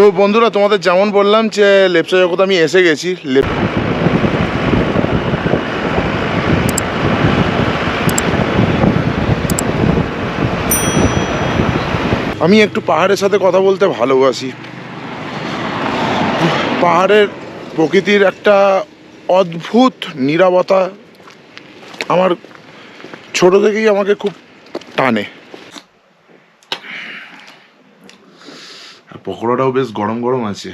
তো বন্ধুরা, তোমাদের যেমন বললাম যে লেপচা জগৎ আমি এসে গেছি। আমি একটু পাহাড়ের সাথে কথা বলতে ভালোবাসি। পাহাড়ের প্রকৃতির একটা অদ্ভুত নীরবতা আমার ছোট থেকেই আমাকে খুব টানে। পকোড়াটাও বেশ গরম গরম আছে।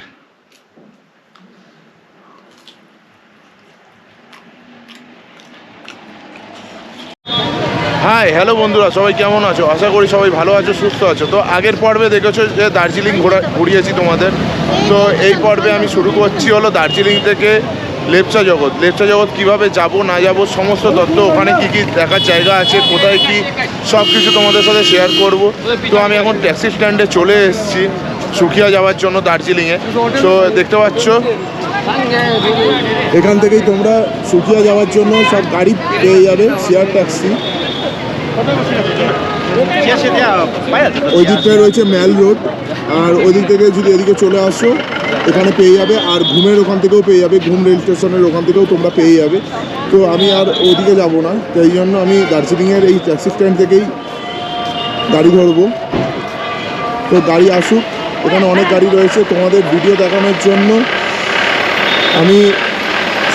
হাই হ্যালো বন্ধুরা, সবাই কেমন আছো? আশা করি সবাই ভালো আছো, সুস্থ আছো। তো আগের পর্বে দেখেছ যে দার্জিলিং ঘোরা ঘুরিয়েছি তোমাদের। তো এই পর্বে আমি শুরু করছি হলো দার্জিলিং থেকে লেপচা জগৎ। লেপচা জগৎ কীভাবে যাব, না যাব, সমস্ত তথ্য ওখানে কি কি দেখার জায়গা আছে, কোথায় কি সব কিছু তোমাদের সাথে শেয়ার করব। তো আমি এখন ট্যাক্সি স্ট্যান্ডে চলে এসেছি। সুখিয়া যাওয়ার জন্য দার্জিলিংয়ে। তো দেখতে পাচ্ছ। এখান থেকেই তোমরা সুখিয়া যাওয়ার জন্য সব গাড়ি পেয়ে যাবে শেয়ার ট্যাক্সি ওই দিকটায় রয়েছে ম্যাল রোড আর ওই দিক থেকে যদি এদিকে চলে আসো, এখানে পেয়ে যাবে। আর ঘুমের ওখান থেকেও পেয়ে যাবে। ঘুম রেল স্টেশনের ওখান থেকেও তোমরা পেয়ে যাবে। তো আমি আর ওইদিকে যাব না। তো এই জন্য আমি দার্জিলিংয়ের এই ট্যাক্সি স্ট্যান্ড থেকেই গাড়ি ধরবো। তো গাড়ি আসুক। এখানে অনেক গাড়ি রয়েছে, তোমাদের ভিডিও দেখানোর জন্য। আমি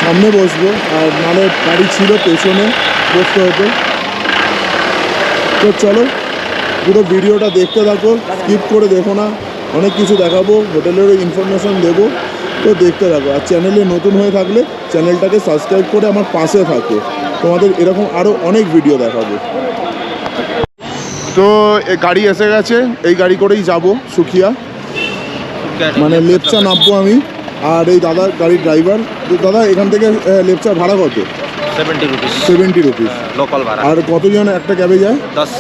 সামনে বসবো, আর নালে গাড়ি ছিল পেছনে, বসতে হতো। তো চলো, পুরো ভিডিওটা দেখতে থাকো স্কিপ করে দেখো না, অনেক কিছু দেখাবো, হোটেলেরও ইনফরমেশন দেবো, তো দেখতে থাকো। আর চ্যানেলে নতুন হয়ে থাকলে চ্যানেলটাকে সাবস্ক্রাইব করে আমার পাশে থাকো। তোমাদের এরকম আরও অনেক ভিডিও দেখাবো। তো গাড়ি এসে গেছে, এই গাড়ি করেই যাব, সুখিয়া। মানে লেপচা নামবো আমি। আর এই দাদা গাড়ির ড্রাইভার দাদা এখান থেকে লেপচা ভাড়া কত? Seventy rupees seventy rupees local ভাড়া। আর কতজন একটা ক্যাবে যায়? দশ।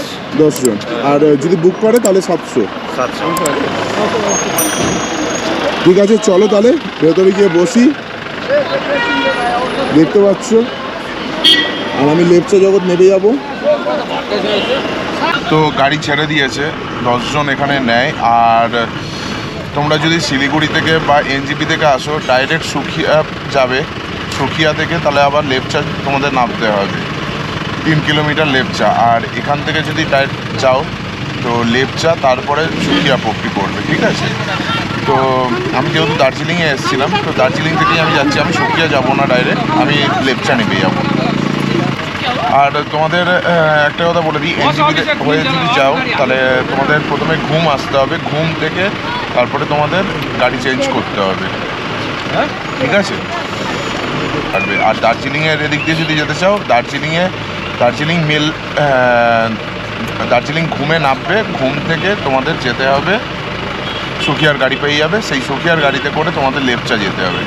দশজন। আর যদি বুক করে তাহলে সাতশো। সাতশো। ঠিক আছে চলো তাহলে ভেতরে গিয়ে বসি। দেখতে পাচ্ছ? আর আমি লেপচা জগৎ নেমে যাব। তো গাড়ি ছেড়ে দিয়েছে দশজন এখানে নেয়। আর তোমরা যদি শিলিগুড়ি থেকে বা এনজিপি থেকে আসো ডাইরেক্ট সুখিয়া যাবে। সুখিয়া থেকে তাহলে আবার লেপচা তোমাদের নামতে হবে। তিন কিলোমিটার লেপচা। আর এখান থেকে যদি ডাইরেক্ট যাও, তো লেপচা, তারপরে সুখিয়া পট্টি পড়বে, ঠিক আছে? তো আমি যেহেতু দার্জিলিংয়ে এসেছিলাম, তো দার্জিলিং থেকেই আমি যাচ্ছি। আমি সুখিয়া যাব না ডাইরেক্ট আমি লেপচা নেমে যাব। আর তোমাদের একটা কথা বলে দিই এনজিপি হয়ে যদি যাও, তাহলে তোমাদের প্রথমে ঘুম আসতে হবে। ঘুম থেকে তারপরে তোমাদের গাড়ি চেঞ্জ করতে হবে। ঠিক আছে? থাকবে। আর দার্জিলিংয়ের এদিক দিয়ে যদি যেতে চাও দার্জিলিংয়ে দার্জিলিং মেল দার্জিলিং ঘুমে নামবে। ঘুম থেকে তোমাদের যেতে হবে। সুখিয়ার গাড়ি পেয়ে যাবে। সেই সুখিয়ার গাড়িতে করে তোমাদের লেপচা যেতে হবে।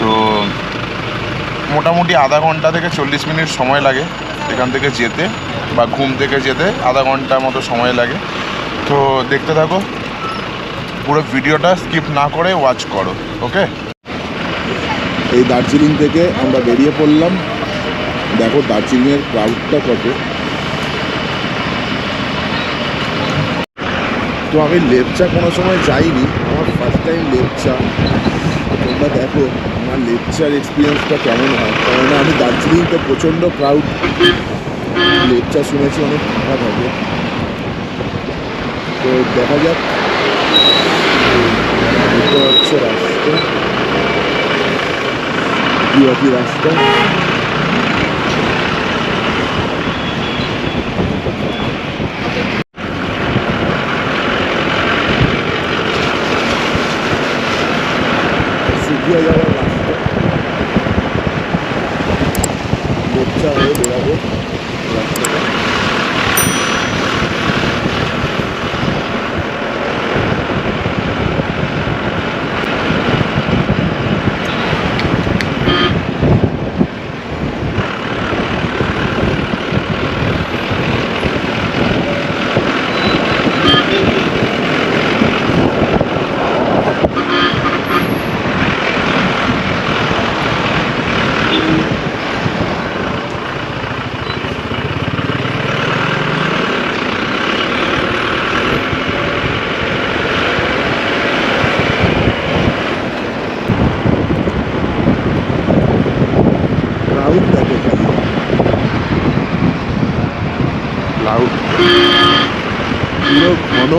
তো মোটামুটি আধা ঘণ্টা থেকে চল্লিশ মিনিট সময় লাগে এখান থেকে যেতে বা ঘুম থেকে যেতে। আধা ঘণ্টার মতো সময় লাগে। তো দেখতে থাকো। পুরো ভিডিওটা স্কিপ না করে ওয়াচ করো ওকে এই দার্জিলিং থেকে আমরা বেরিয়ে পড়লাম। দেখো দার্জিলিংয়ের ক্রাউডটা কত। তো আমি লেপচা কোনো সময় যাইনি, আমার ফার্স্ট টাইম লেপচা। তোমরা দেখো, আমার লেপচার এক্সপিরিয়েন্সটা কেমন হয়। কারণ আমি দার্জিলিংতে প্রচণ্ড ক্রাউড লেপচা শুনেছি অনেক ফাঁকা থাকে তো দেখা যাক do 13 i 11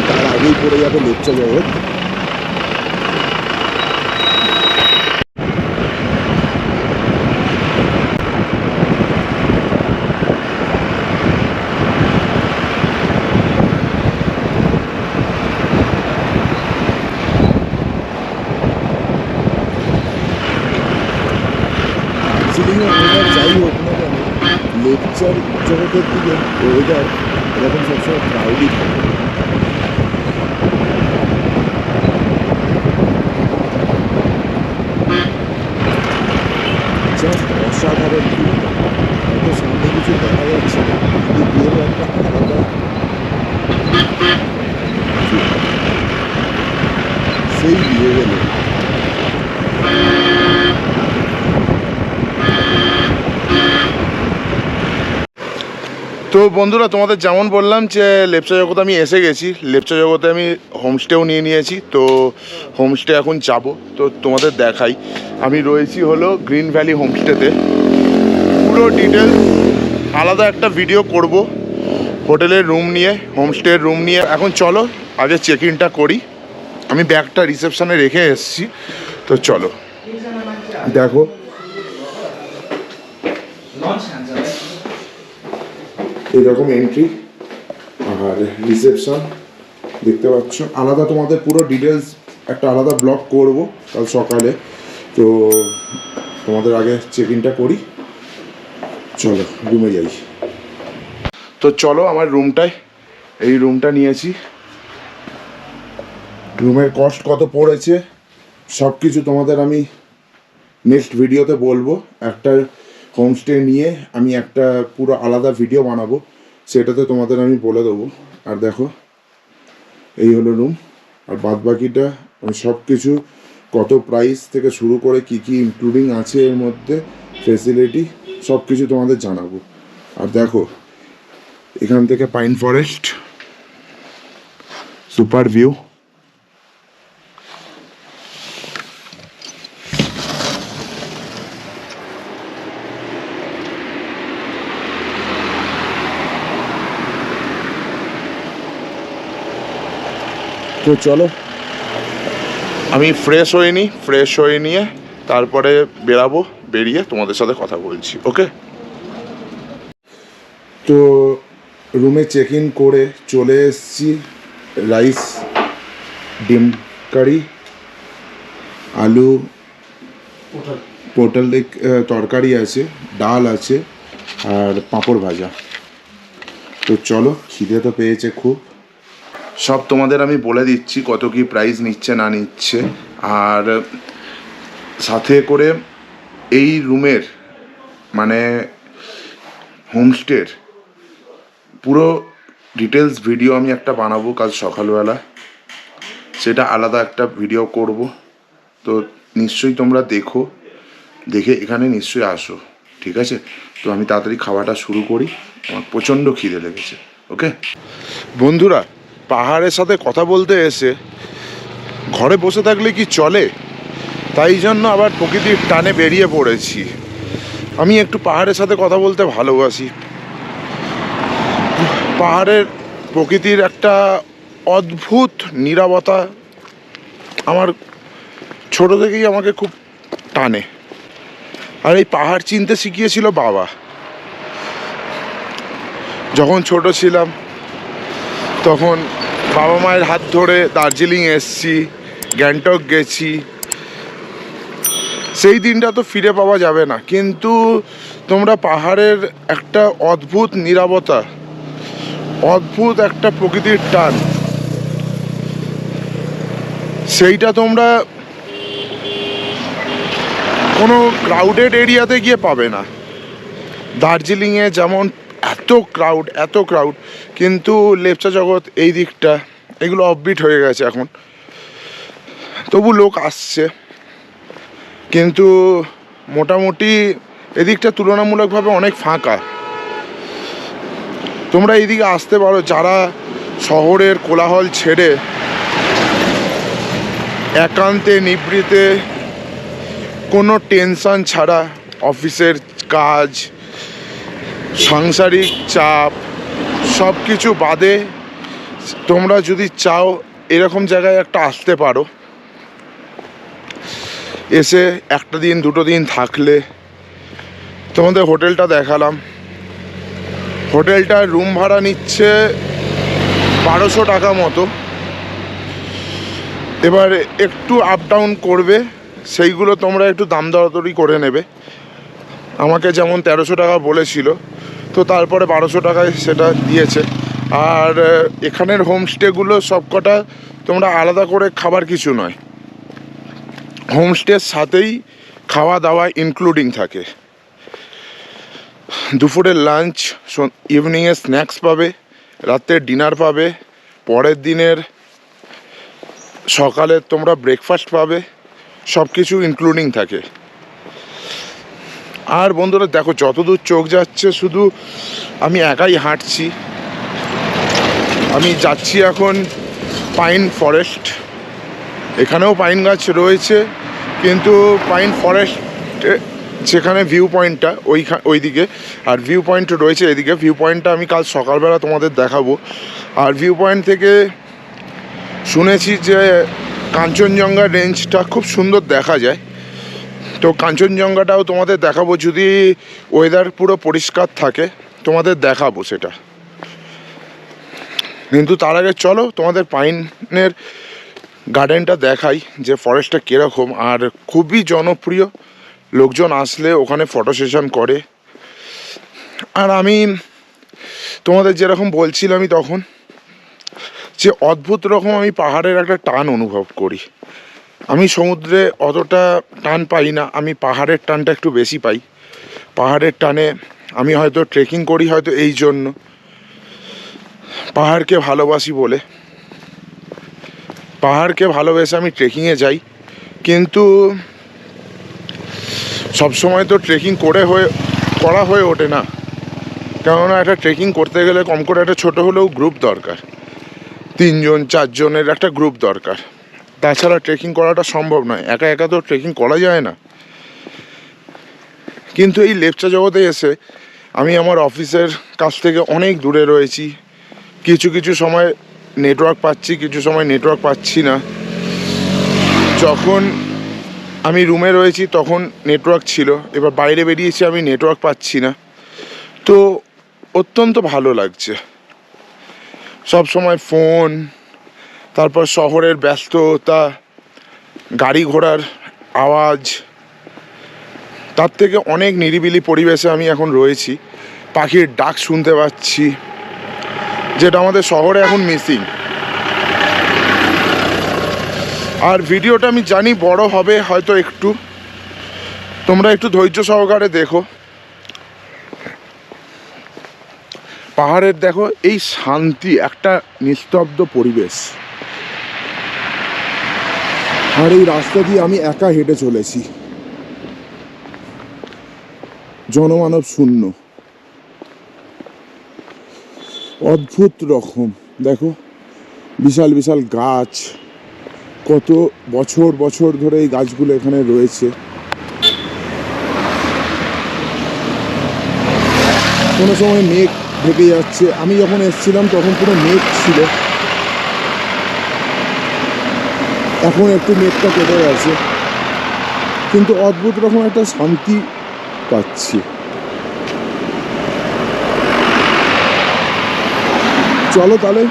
তার আগেই পড়ে যাবে লেপচা জগৎ লেকচার জগতের দিকে ওয়েদার এরকম সবসময় ক্রাউডি থাকে জাস্ট অসাধারণ হয়তো সামনে কিছু দেখা যাচ্ছে না। কিন্তু ভিউয়ের একটা আলাদা। সেই বিয়ে গেলে। তো বন্ধুরা, তোমাদের যেমন বললাম যে লেপচা জগতে আমি এসে গেছি। লেপচা জগতে আমি হোমস্টেও নিয়ে নিয়েছি। তো হোমস্টে এখন যাব। তো তোমাদের দেখাই। আমি রয়েছি হলো গ্রিন ভ্যালি হোমস্টেতে পুরো ডিটেলস আলাদা একটা ভিডিও করব হোটেলের রুম নিয়ে হোমস্টের রুম নিয়ে। এখন চলো, আগে চেক ইনটা করি। আমি ব্যাগটা রিসেপশানে রেখে এসেছি। তো চলো। দেখো। এরকম এন্ট্রি আর রিসেপশন দেখতে পাচ্ছ। আলাদা তোমাদের পুরো ডিটেলস একটা আলাদা ব্লগ করব কাল সকালে। তো তোমাদের আগে চেক ইনটা করি। চলো রুমে যাই। তো চলো আমার রুমটায় এই রুমটা নিয়েছি। রুমের কস্ট কত পড়েছে সব কিছু তোমাদের আমি নেক্সট ভিডিওতে বলব। একটা হোমস্টে নিয়ে আমি একটা পুরো আলাদা ভিডিও বানাবো। সেটাতে তোমাদের আমি বলে দেবো। আর দেখো, এই হলো রুম আর বাদ বাকিটা আমি সব কিছু কত প্রাইস থেকে শুরু করে কি কি ইনক্লুডিং আছে এর মধ্যে ফেসিলিটি সব কিছু তোমাদের জানাব। আর দেখো, এখান থেকে পাইন ফরেস্ট সুপার ভিউ তো চলো। আমি ফ্রেশ হয়ে নিই ফ্রেশ হয়ে নিয়ে তারপরে বেরাবো বেরিয়ে তোমাদের সাথে কথা বলছি ওকে তো রুমে চেক ইন করে চলে এসছি রাইস ডিম কারি আলু পটল দিক- তরকারি আছে ডাল আছে আর পাঁপড় ভাজা। তো চলো খিদে তো পেয়েছে খুব। সব তোমাদের আমি বলে দিচ্ছি কত কি প্রাইস নিচ্ছে না নিচ্ছে। আর সাথে করে এই রুমের মানে হোমস্টের পুরো ডিটেলস ভিডিও আমি একটা বানাবো কাল সকালবেলা। সেটা আলাদা একটা ভিডিও করব। তো নিশ্চয়ই তোমরা দেখো, দেখে এখানে নিশ্চয়ই আসো, ঠিক আছে? তো আমি তাড়াতাড়ি খাওয়াটা শুরু করি, আমার প্রচণ্ড খিদে লেগেছে ওকে বন্ধুরা পাহাড়ের সাথে কথা বলতে এসে ঘরে বসে থাকলে কি চলে? তাই জন্য আবার প্রকৃতির টানে বেরিয়ে পড়েছি। আমি একটু পাহাড়ের সাথে কথা বলতে ভালোবাসি। পাহাড়ের প্রকৃতির একটা অদ্ভুত নীরবতা আমার ছোট থেকেই আমাকে খুব টানে। আর এই পাহাড় চিনতে শিখিয়েছিল বাবা। যখন ছোট ছিলাম, তখন বাবা মায়ের হাত ধরে দার্জিলিং এসছি, গ্যাংটক গেছি। সেই দিনটা তো ফিরে পাওয়া যাবে না। কিন্তু তোমরা পাহাড়ের একটা অদ্ভুত নীরবতা, অদ্ভুত একটা প্রকৃতির টান, সেইটা তোমরা কোনো ক্রাউডেড এরিয়াতে গিয়ে পাবে না। দার্জিলিংয়ে যেমন এত ক্রাউড এত ক্রাউড কিন্তু লেপচা জগৎ এই দিকটা, এগুলো অফবিট হয়ে গেছে এখন। তবু লোক আসছে। কিন্তু মোটামুটি এদিকটা তুলনামূলকভাবে অনেক ফাঁকা। তোমরা এইদিকে আসতে পারো, যারা শহরের কোলাহল ছেড়ে একান্তে, নিবৃতে কোনো টেনশন ছাড়া অফিসের কাজ সাংসারিক চাপ সব কিছু বাদে তোমরা যদি চাও এরকম জায়গায় একটা আসতে পারো। এসে একটা দিন, দুটো দিন থাকলে তোমাদের হোটেলটা দেখালাম। হোটেলটার রুম ভাড়া নিচ্ছে বারোশো টাকা মতো। এবার একটু আপ ডাউন করবে, সেইগুলো তোমরা একটু দাম দরাদরি করে নেবে। আমাকে যেমন তেরোশো টাকা বলেছিল, তো তারপরে বারোশো টাকায় সেটা দিয়েছে। আর এখানের হোমস্টেগুলো সবকটা তোমরা আলাদা করে খাবার কিছু নয়। হোমস্টের সাথেই খাওয়া দাওয়া ইনক্লুডিং থাকে। দুপুরের লাঞ্চ ইভিনিংয়ে স্ন্যাক্স পাবে রাতের ডিনার পাবে, পরের দিনের সকালে তোমরা ব্রেকফাস্ট পাবে সব কিছু ইনক্লুডিং থাকে। আর বন্ধুরা, দেখো, যতদূর চোখ যাচ্ছে, শুধু আমি একাই হাঁটছি। আমি যাচ্ছি এখন পাইন ফরেস্ট। এখানেও পাইন গাছ রয়েছে, কিন্তু পাইন ফরেস্ট যেখানে ভিউ পয়েন্টটা ওই ওইদিকে। আর ভিউ পয়েন্ট রয়েছে এদিকে। ভিউ পয়েন্টটা আমি কাল সকালবেলা তোমাদের দেখাবো। আর ভিউ পয়েন্ট থেকে শুনেছি যে কাঞ্চনজঙ্ঘা রেঞ্জটা খুব সুন্দর দেখা যায়। তো কাঞ্চনজঙ্ঘাটাও তোমাদের দেখাবো যদি ওয়েদার পুরো পরিষ্কার থাকে, তোমাদের দেখাবো সেটা। কিন্তু তার আগে চলো, তোমাদের পাইনের গার্ডেনটা দেখাই যে ফরেস্টটা কীরকম। আর খুবই জনপ্রিয়, লোকজন আসলে ওখানে ফটো সেশন করে। আর আমি তোমাদের যেরকম বলছিলামই তখন, যে অদ্ভুত রকম আমি পাহাড়ের একটা টান অনুভব করি। আমি সমুদ্রে অতটা টান পাই না, আমি পাহাড়ের টানটা একটু বেশি পাই। পাহাড়ের টানে আমি হয়তো ট্রেকিং করি হয়তো এই জন্য। পাহাড়কে ভালোবাসি বলে। পাহাড়কে ভালোবেসে আমি ট্রেকিংয়ে যাই। কিন্তু সবসময় তো ট্রেকিং করে হয়ে, করা হয়ে ওঠে না। কেননা একটা ট্রেকিং করতে গেলে কম করে একটা ছোটো হলেও গ্রুপ দরকার। তিনজন, চারজনের একটা গ্রুপ দরকার। তাছাড়া ট্রেকিং করাটা সম্ভব নয়। একা একা তো ট্রেকিং করা যায় না। কিন্তু এই লেপচা জগতে এসে আমি আমার অফিসের কাছ থেকে অনেক দূরে রয়েছি। কিছু কিছু সময় নেটওয়ার্ক পাচ্ছি, কিছু সময় নেটওয়ার্ক পাচ্ছি না। যখন আমি রুমে রয়েছি তখন নেটওয়ার্ক ছিল। এবার বাইরে বেরিয়েছি আমি নেটওয়ার্ক পাচ্ছি না। তো অত্যন্ত ভালো লাগছে। সব সময় ফোন তারপর শহরের ব্যস্ততা, গাড়ি ঘোড়ার আওয়াজ, তার থেকে অনেক নিরিবিলি পরিবেশে আমি এখন রয়েছি। পাখির ডাক শুনতে পাচ্ছি, যেটা আমাদের শহরে এখন মিসিং আর ভিডিওটা আমি জানি বড় হবে হয়তো একটু। তোমরা একটু ধৈর্য সহকারে দেখো। পাহাড়ের দেখো, এই শান্তি, একটা নিস্তব্ধ পরিবেশ। আর এই রাস্তা দিয়ে আমি একা হেঁটে চলেছি। জনমানব শূন্য। অদ্ভুত রকম। দেখো, বিশাল বিশাল গাছ। কত বছর বছর ধরে এই গাছগুলো এখানে রয়েছে। কোনো সময় মেঘ ঢেকে যাচ্ছে। আমি যখন এসেছিলাম তখন পুরো মেঘ ছিল। এখন একটু মেঘটা কেটে গেছে। কিন্তু অদ্ভুত রকম একটা শান্তি পাচ্ছি। চলো তাহলে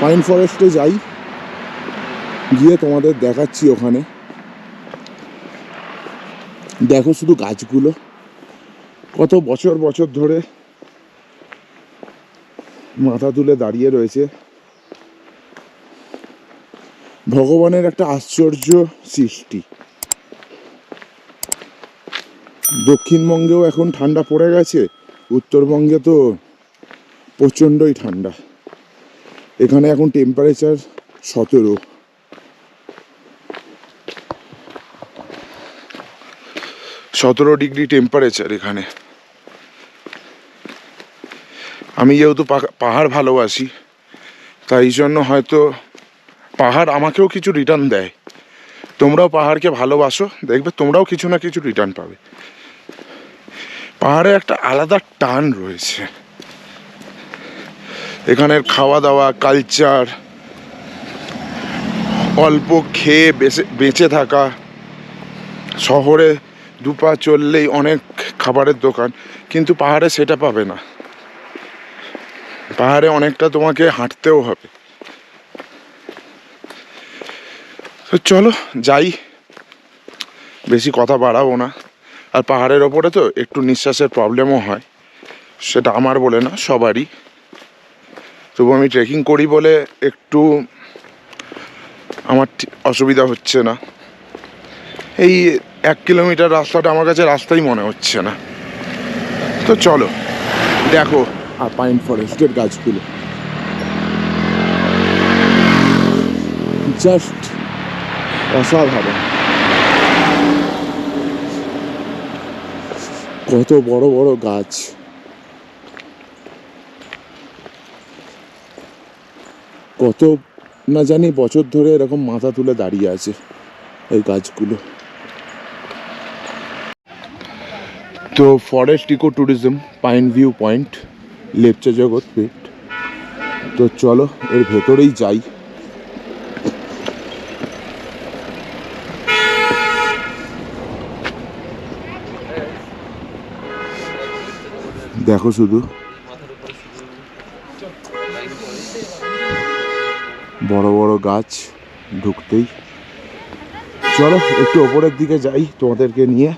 পাইন ফরেস্টে যাই। গিয়ে তোমাদের দেখাচ্ছি ওখানে। দেখো শুধু গাছগুলো। কত বছর বছর ধরে মাথা তুলে দাঁড়িয়ে রয়েছে। ভগবানের একটা আশ্চর্য সৃষ্টি। দক্ষিণবঙ্গেও এখন ঠান্ডা পড়ে গেছে, উত্তরবঙ্গে তো প্রচণ্ডই ঠান্ডা। এখানে এখন টেম্পারেচার সতেরো। সতেরো ডিগ্রি টেম্পারেচার এখানে। আমি যেহেতু পাহাড় ভালোবাসি, তাই জন্য হয়তো পাহাড় আমাকেও কিছু রিটার্ন দেয়। তোমরাও পাহাড়কে ভালোবাসো, দেখবে তোমরাও কিছু না কিছু রিটার্ন পাবে। পাহাড়ে একটা আলাদা টান রয়েছে। এখানের খাওয়া দাওয়া কালচার অল্প খেয়ে বেঁচে বেঁচে থাকা, শহরে দুপা চললেই অনেক খাবারের দোকান, কিন্তু পাহাড়ে সেটা পাবে না। পাহাড়ে অনেকটা তোমাকে হাঁটতেও হবে। তো চলো যাই। বেশি কথা বাড়াবো না। আর পাহাড়ের ওপরে তো একটু নিঃশ্বাসের প্রবলেমও হয়। সেটা আমার বলে না, সবারই। তবু আমি ট্রেকিং করি বলে একটু আমার অসুবিধা হচ্ছে না। এই এক কিলোমিটার রাস্তাটা আমার কাছে রাস্তাই মনে হচ্ছে না। তো চলো, দেখো। আর পাইন ফরেস্টের গাছগুলো। জাস্ট অসাধারণ কত বড় বড় গাছ। কত, না জানি, বছর ধরে এরকম মাথা তুলে দাঁড়িয়ে আছে এই গাছগুলো। তো forest eco tourism pine view point Lepcha Jagat পেট তো চলো, এর ভেতরেই যাই। দেখো শুধু। বড় বড় গাছ ঢুকতেই। চলো, একটু ওপরের দিকে যাই তোমাদেরকে নিয়ে।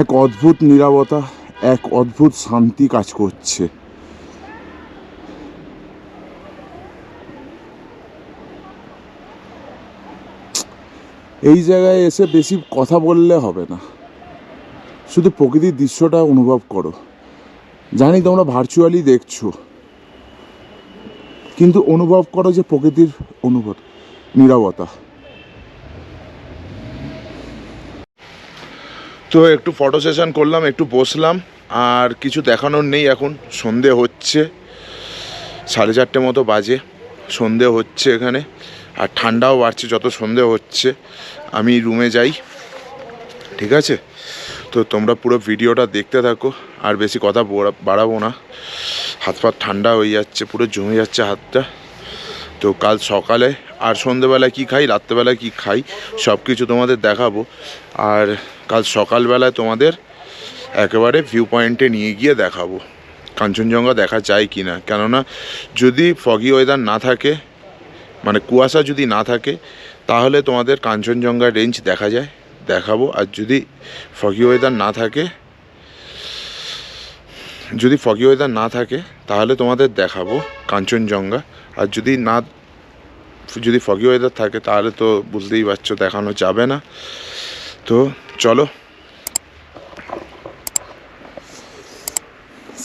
এক অদ্ভুত নীরবতা, এক অদ্ভুত শান্তি কাজ করছে। এই জায়গায় এসে বেশি কথা বললে হবে না। শুধু প্রকৃতির দৃশ্যটা অনুভব করো। জানি তোমরা ভার্চুয়ালি দেখছ। কিন্তু অনুভব করো যে প্রকৃতির অনুভব নীরবতা। তো একটু ফটো সেশন করলাম, একটু বসলাম, আর কিছু দেখানোর নেই এখন। সন্ধে হচ্ছে, সাড়ে চারটে মতো বাজে। সন্ধে হচ্ছে এখানে। আর ঠান্ডাও বাড়ছে, যত সন্ধে হচ্ছে, আমি রুমে যাই, ঠিক আছে? তো তোমরা পুরো ভিডিওটা দেখতে থাকো, আর বেশি কথা বাড়াবো না। হাত পা ঠান্ডা হয়ে যাচ্ছে, পুরো জমে যাচ্ছে হাতটা। তো কাল সকালে আর সন্ধেবেলায় কী খাই, রাত্রেবেলায় কী খাই সব কিছু তোমাদের দেখাবো। আর কাল সকালবেলায় তোমাদের একেবারে ভিউ পয়েন্টে নিয়ে গিয়ে দেখাবো। কাঞ্চনজঙ্ঘা দেখা যায় কি না কেননা যদি ফগি ওয়েদার না থাকে মানে কুয়াশা যদি না থাকে, তাহলে তোমাদের কাঞ্চনজঙ্ঘা রেঞ্জ দেখা যায়। দেখাবো। আর যদি ফগি ওয়েদার না থাকে, যদি ফগি ওয়েদার না থাকে, তাহলে তোমাদের দেখাবো কাঞ্চনজঙ্ঘা। আর যদি না, যদি ফগি ওয়েদার থাকে, তাহলে তো বুঝতেই পারছ, দেখানো যাবে না। তো চলো।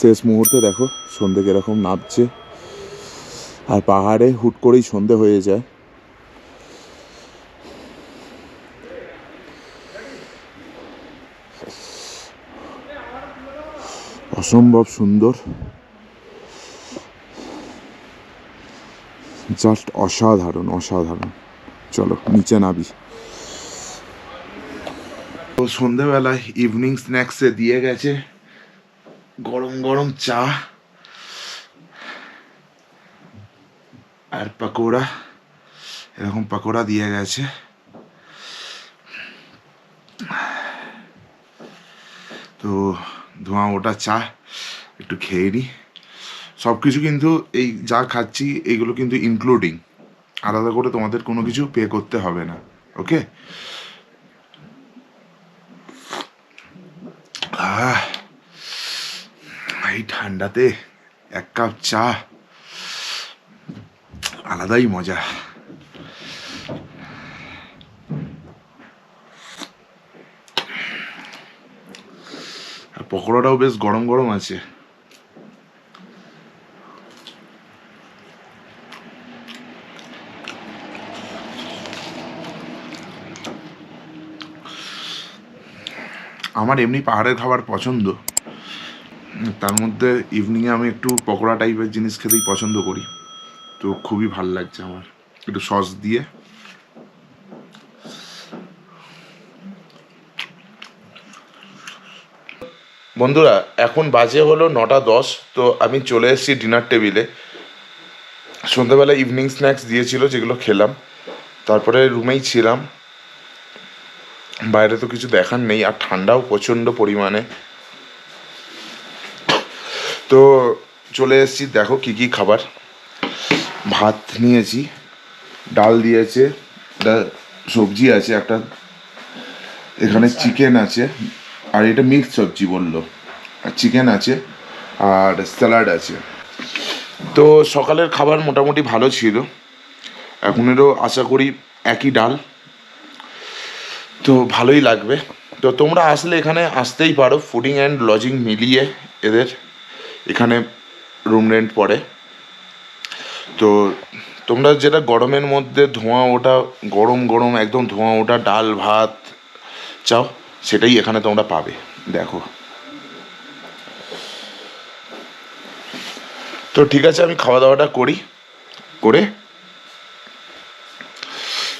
শেষ মুহূর্তে দেখো সন্ধে কীরকম নামছে আর পাহাড়ে হুট করেই সন্ধে হয়ে যায়। অসম্ভব সুন্দর। জাস্ট অসাধারণ অসাধারণ। চলো, নিচে নাবি তো সন্ধেবেলায় ইভিনিং স্ন্যাক্সে দিয়ে গেছে। গরম গরম চা। আর পাকোড়া, এরকম পাকোড়া দিয়ে গেছে। তো ধোঁয়া ওটা চা, একটু খেয়ে নিই সব কিছু কিন্তু এই যা খাচ্ছি, এইগুলো কিন্তু ইনক্লুডিং আলাদা করে তোমাদের কোনো কিছু পে করতে হবে না, ওকে? এই ঠান্ডাতে এক কাপ চা। আলাদাই মজা। আর পকোড়াটাও বেশ গরম গরম আছে। আমার এমনি পাহাড়ের খাবার পছন্দ। তার মধ্যে ইভিনিংয়ে আমি একটু পকোড়া টাইপের জিনিস খেতেই পছন্দ করি। তো খুবই ভালো লাগছে আমার। একটু সস দিয়ে। বন্ধুরা, এখন বাজে হলো নটা দশ, তো আমি চলে এসেছি ডিনার টেবিলে সন্ধ্যাবেলা ইভিনিং স্ন্যাক্স দিয়েছিল, যেগুলো খেলাম। তারপরে রুমেই ছিলাম। বাইরে তো কিছু দেখার নেই, আর ঠান্ডাও প্রচণ্ড পরিমাণে। তো চলে এসেছি, দেখো কি কি খাবার। ভাত নিয়েছি ডাল দিয়েছে একটা সবজি আছে একটা এখানে চিকেন আছে আর এটা মিক্সড সবজি বলল। আর চিকেন আছে আর স্যালাড আছে। তো সকালের খাবার মোটামুটি ভালো ছিল। এখনেরও আশা করি একই ডাল। তো ভালোই লাগবে। তো তোমরা আসলে এখানে আসতেই পারো ফুডিং অ্যান্ড লজিং মিলিয়ে এদের এখানে রুম রেন্ট পড়ে। তো তোমরা যেটা গরমের মধ্যে ধোঁয়া ওটা গরম গরম একদম ধোঁয়া ওটা ডাল, ভাত চাও, সেটাই এখানে তোমরা পাবে। দেখো। তো ঠিক আছে, আমি খাওয়া দাওয়াটা করি, করে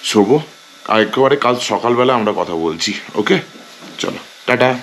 শোবো। আর একেবারে কাল সকালবেলা আমরা কথা বলছি, ওকে? চলো, টাটা।